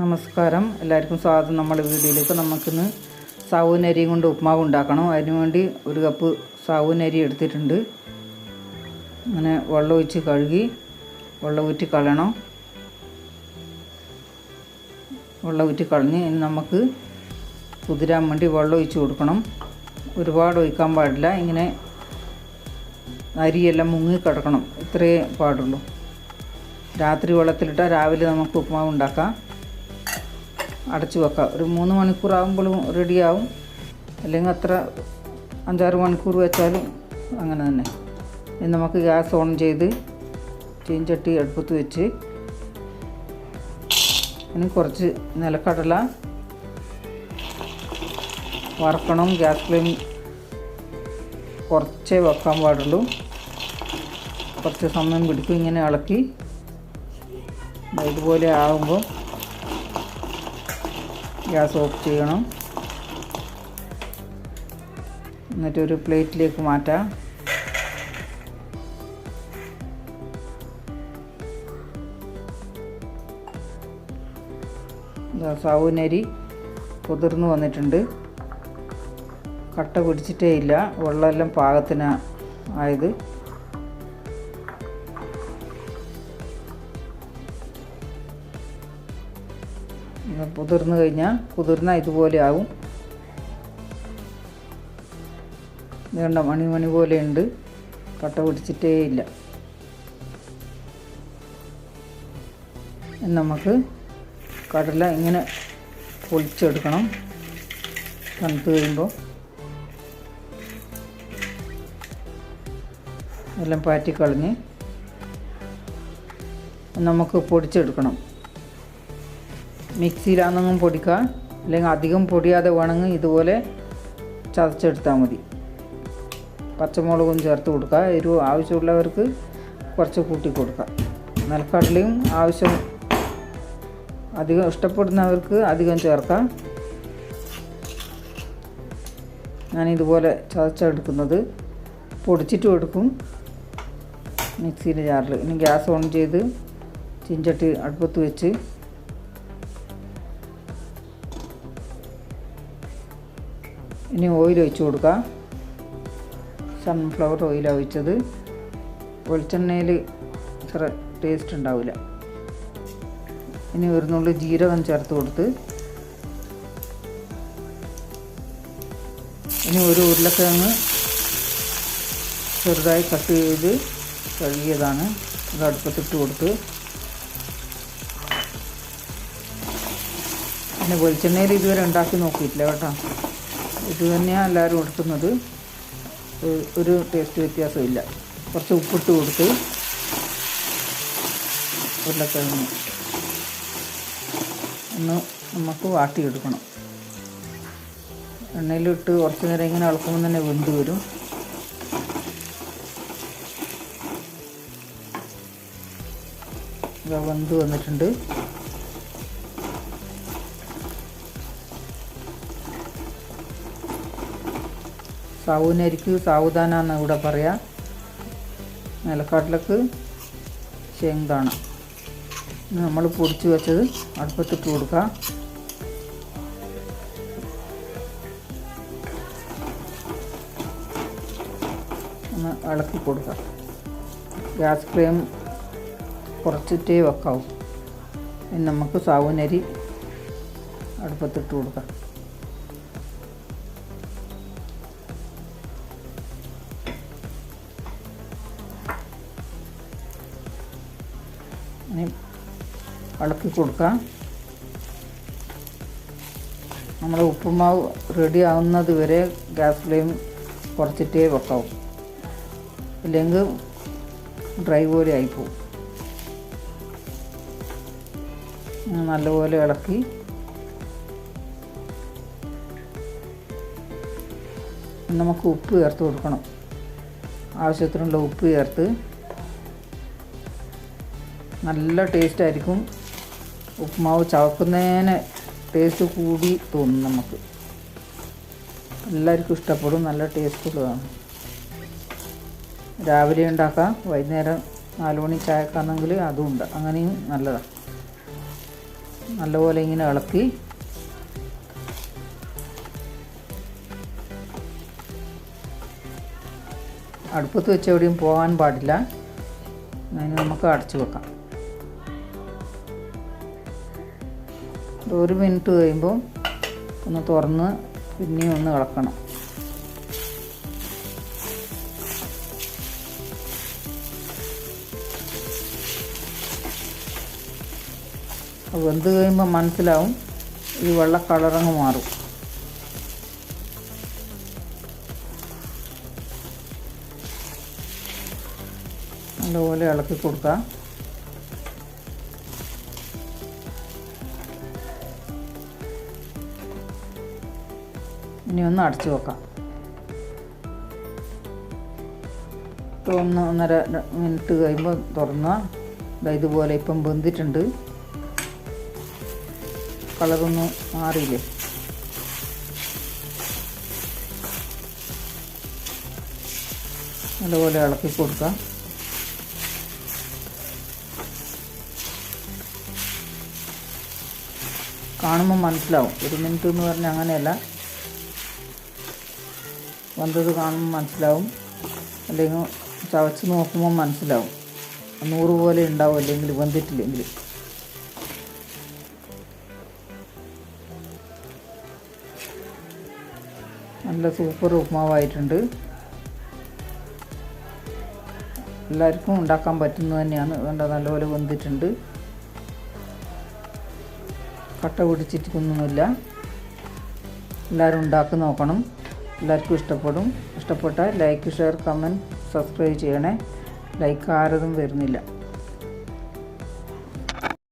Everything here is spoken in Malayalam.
നമസ്കാരം. എല്ലാവർക്കും സ്വാഗതം. നമ്മുടെ വീഡിയോയിലേക്ക് നമുക്കിന്ന് സാവൂനരിയും കൊണ്ട് ഉപ്മാവ് ഉണ്ടാക്കണം. അതിനുവേണ്ടി ഒരു കപ്പ് സാവൂനരി എടുത്തിട്ടുണ്ട്. അങ്ങനെ വെള്ളം ഒഴിച്ച് കഴുകി വെള്ളം ഊറ്റി കളയണം. വെള്ളം ഊറ്റി കളഞ്ഞ് ഇനി നമുക്ക് കുതിരാൻ വേണ്ടി വെള്ളം ഒഴിച്ച് കൊടുക്കണം. ഒരുപാട് ഒഴിക്കാൻ പാടില്ല. ഇങ്ങനെ അരിയെല്ലാം മുങ്ങി കിടക്കണം. ഇത്രയേ പാടുള്ളൂ. രാത്രി വെള്ളത്തിലിട്ടാൽ രാവിലെ നമുക്ക് ഉപ്മാവ് ഉണ്ടാക്കാം. അടച്ചു വെക്കാം. ഒരു മൂന്ന് മണിക്കൂർ ആകുമ്പോഴും റെഡിയാവും അല്ലെങ്കിൽ അത്ര അഞ്ചാറ് മണിക്കൂർ വെച്ചാലും അങ്ങനെ തന്നെ. ഇനി നമുക്ക് ഗ്യാസ് ഓൺ ചെയ്ത് ചീഞ്ചട്ടി അടുപ്പത്ത് വെച്ച് ഇനി കുറച്ച് നിലക്കടല വറക്കണം. ഗ്യാസ് ഫ്ലെയിം കുറച്ചേ വെക്കാൻ പാടുള്ളൂ. കുറച്ച് സമയം പിടിക്കും. ഇങ്ങനെ ഇളക്കി. ഇതുപോലെ ആകുമ്പോൾ ഗ്യാസ് ഓഫ് ചെയ്യണം. എന്നിട്ടൊരു പ്ലേറ്റിലേക്ക് മാറ്റാം. സൗനരി കുതിർന്നു വന്നിട്ടുണ്ട്. കട്ട പിടിച്ചിട്ടേ ഇല്ല. വെള്ളമെല്ലാം പാകത്തിന് ആയത്. കുതിർന്ന് കഴിഞ്ഞാൽ കുതിർന്ന ഇതുപോലെ ആവും. വേണ്ട മണി മണി പോലെ ഉണ്ട്. കട്ട പിടിച്ചിട്ടേ ഇല്ല. നമുക്ക് കടല ഇങ്ങനെ പൊളിച്ചെടുക്കണം. തണുത്ത് കഴിയുമ്പോൾ എല്ലാം പാറ്റിക്കളഞ്ഞ് നമുക്ക് പൊടിച്ചെടുക്കണം. മിക്സിയിലാണെന്നും പൊടിക്കുക. അല്ലെങ്കിൽ അധികം പൊടിയാതെ വേണമെങ്കിൽ ഇതുപോലെ ചതച്ചെടുത്താൽ മതി. പച്ചമുളകും ചേർത്ത് കൊടുക്കുക. എരിവ് ആവശ്യമുള്ളവർക്ക് കുറച്ച് കൂട്ടി കൊടുക്കുക. നിലക്കടലയും ആവശ്യം അധികം ഇഷ്ടപ്പെടുന്നവർക്ക് അധികം ചേർക്കാം ഞാൻ ഞാനിതുപോലെ ചതച്ചെടുക്കുന്നത് പൊടിച്ചിട്ടും എടുക്കും. മിക്സിയിലെ ജാറിൽ. ഇനി ഗ്യാസ് ഓൺ ചെയ്ത് ചിഞ്ചട്ടി അടുപ്പത്ത് വെച്ച് ഇനി ഓയിൽ ഒഴിച്ച് കൊടുക്കുക സൺഫ്ലവർ ഓയിലാണ് ഒഴിച്ചത്. വെളിച്ചെണ്ണയിൽ ഇത്ര ടേസ്റ്റ് ഉണ്ടാവില്ല ഇനി ഒരു നുള്ളി ജീരകം ചേർത്ത് കൊടുത്ത്. ഇനി ഒരു ഉരുളക്കിഴങ്ങ് ചെറുതായി കട്ട് ചെയ്ത് കഴുകിയതാണ്. അത് അടുപ്പത്തിട്ട് കൊടുത്ത്. പിന്നെ വെളിച്ചെണ്ണയിൽ ഇതുവരെ ഉണ്ടാക്കി നോക്കിയിട്ടില്ല കേട്ടോ. ഇത് തന്നെയാണ് എല്ലാവരും കൊടുക്കുന്നത്. ഒരു- ടേസ്റ്റ് വ്യത്യാസമില്ല. കുറച്ച് ഉപ്പിട്ട് കൊടുത്ത് ഉരുളക്കിഴങ്ങ് ഒന്ന് നമുക്ക് വാട്ടിയെടുക്കണം. എണ്ണയിലിട്ട് കുറച്ച് നേരം ഇങ്ങനെ ഇളക്കുമ്പോൾ തന്നെ വെന്ത് വരും. വെന്ത് വന്നിട്ടുണ്ട്. സാവൂനരിക്ക് സാവുദാന എന്ന് ഇവിടെ പറയാം. നിലക്കാട്ടിലേക്ക് ശേങ്കാണ നമ്മൾ പൊടിച്ച് വെച്ചത് അടുപ്പത്തിട്ട് കൊടുക്കുക ഒന്ന് ഇളക്കി കൊടുക്കുക ഗ്യാസ് ഫ്ലെയിം കുറച്ചിട്ടേ വെക്കാവും. നമുക്ക് സാവൂനരി അടുപ്പത്തിട്ട് കൊടുക്കാം. ഇനി ഇളക്കി കൊടുക്കാം. നമ്മൾ ഉപ്പുമാവ് റെഡി ആവുന്നത് വരെ ഗ്യാസ് ഫ്ലെയിം കുറച്ചിട്ടേ വെക്കാവും. ഇല്ലെങ്കിൽ ഡ്രൈ പോലെ ആയിപ്പോവും. നല്ലപോലെ ഇളക്കി നമുക്ക് ഉപ്പ് ചേർത്ത് കൊടുക്കണം. ആവശ്യത്തിനുള്ള ഉപ്പ് ചേർത്ത് നല്ല ടേസ്റ്റ് ആയിരിക്കും ഉപ്പുമാവ് ചവക്കുന്നതിന് ടേസ്റ്റ് കൂടി തോന്നും നമുക്ക്. എല്ലാവർക്കും ഇഷ്ടപ്പെടും നല്ല ടേസ്റ്റ് ഉള്ളതാണ് രാവിലെ ഉണ്ടാക്കാം വൈകുന്നേരം നാല് മണി ചായക്കാണെങ്കിൽ അതും ഉണ്ട്. അങ്ങനെയും നല്ലതാണ്. നല്ലപോലെ ഇങ്ങനെ ഇളക്കി അടുപ്പത്ത് വെച്ച് എവിടെയും പോകാൻ പാടില്ല. അതിന് നമുക്ക് അടച്ചു വെക്കാം. ഒരു മിനിറ്റ് കഴിയുമ്പോൾ ഒന്ന് തുറന്ന് പിന്നെയും ഒന്ന് ഇളക്കണം. വെന്ത് കഴിയുമ്പോൾ മനസ്സിലാവും ഈ വെള്ള കളറങ്ങ് മാറും. നല്ലപോലെ ഇളക്കി കൊടുക്കുക ഇനി ഒന്ന് അടച്ചു വെക്കാം. ഒന്ന് ഒന്നര മിനിറ്റ് കഴിയുമ്പോൾ തുറന്ന. ഇതുപോലെ ഇപ്പം വെന്തിട്ടുണ്ട്. കളറൊന്നും മാറിയില്ലേ? നല്ലപോലെ ഇളക്കി കൊടുക്കാം. കാണുമ്പോൾ മനസ്സിലാവും. ഒരു മിനിറ്റ് എന്ന് പറഞ്ഞാൽ അങ്ങനെയല്ല. വന്നത് കാണുമ്പോൾ മനസ്സിലാവും. അല്ലെങ്കിൽ ചവച്ച് നോക്കുമ്പോൾ മനസ്സിലാവും. നൂറ് പോലെ ഉണ്ടാവും അല്ലെങ്കിൽ വന്നിട്ടില്ലെങ്കിൽ നല്ല സൂപ്പർ ഉപ്മാവായിട്ടുണ്ട്. എല്ലാവർക്കും ഉണ്ടാക്കാൻ പറ്റുന്നത് തന്നെയാണ്. വേണ്ട നല്ലപോലെ വെന്തിട്ടുണ്ട് കട്ട പിടിച്ചിട്ടൊന്നുമില്ല എല്ലാവരും ഉണ്ടാക്കി നോക്കണം. എല്ലാവർക്കും ഇഷ്ടപ്പെടും. ഇഷ്ടപ്പെട്ടാൽ ലൈക്ക് ഷെയർ കമന്റ് സബ്സ്ക്രൈബ് ചെയ്യണേ. ലൈക്ക് ആരതും വരുന്നില്ല.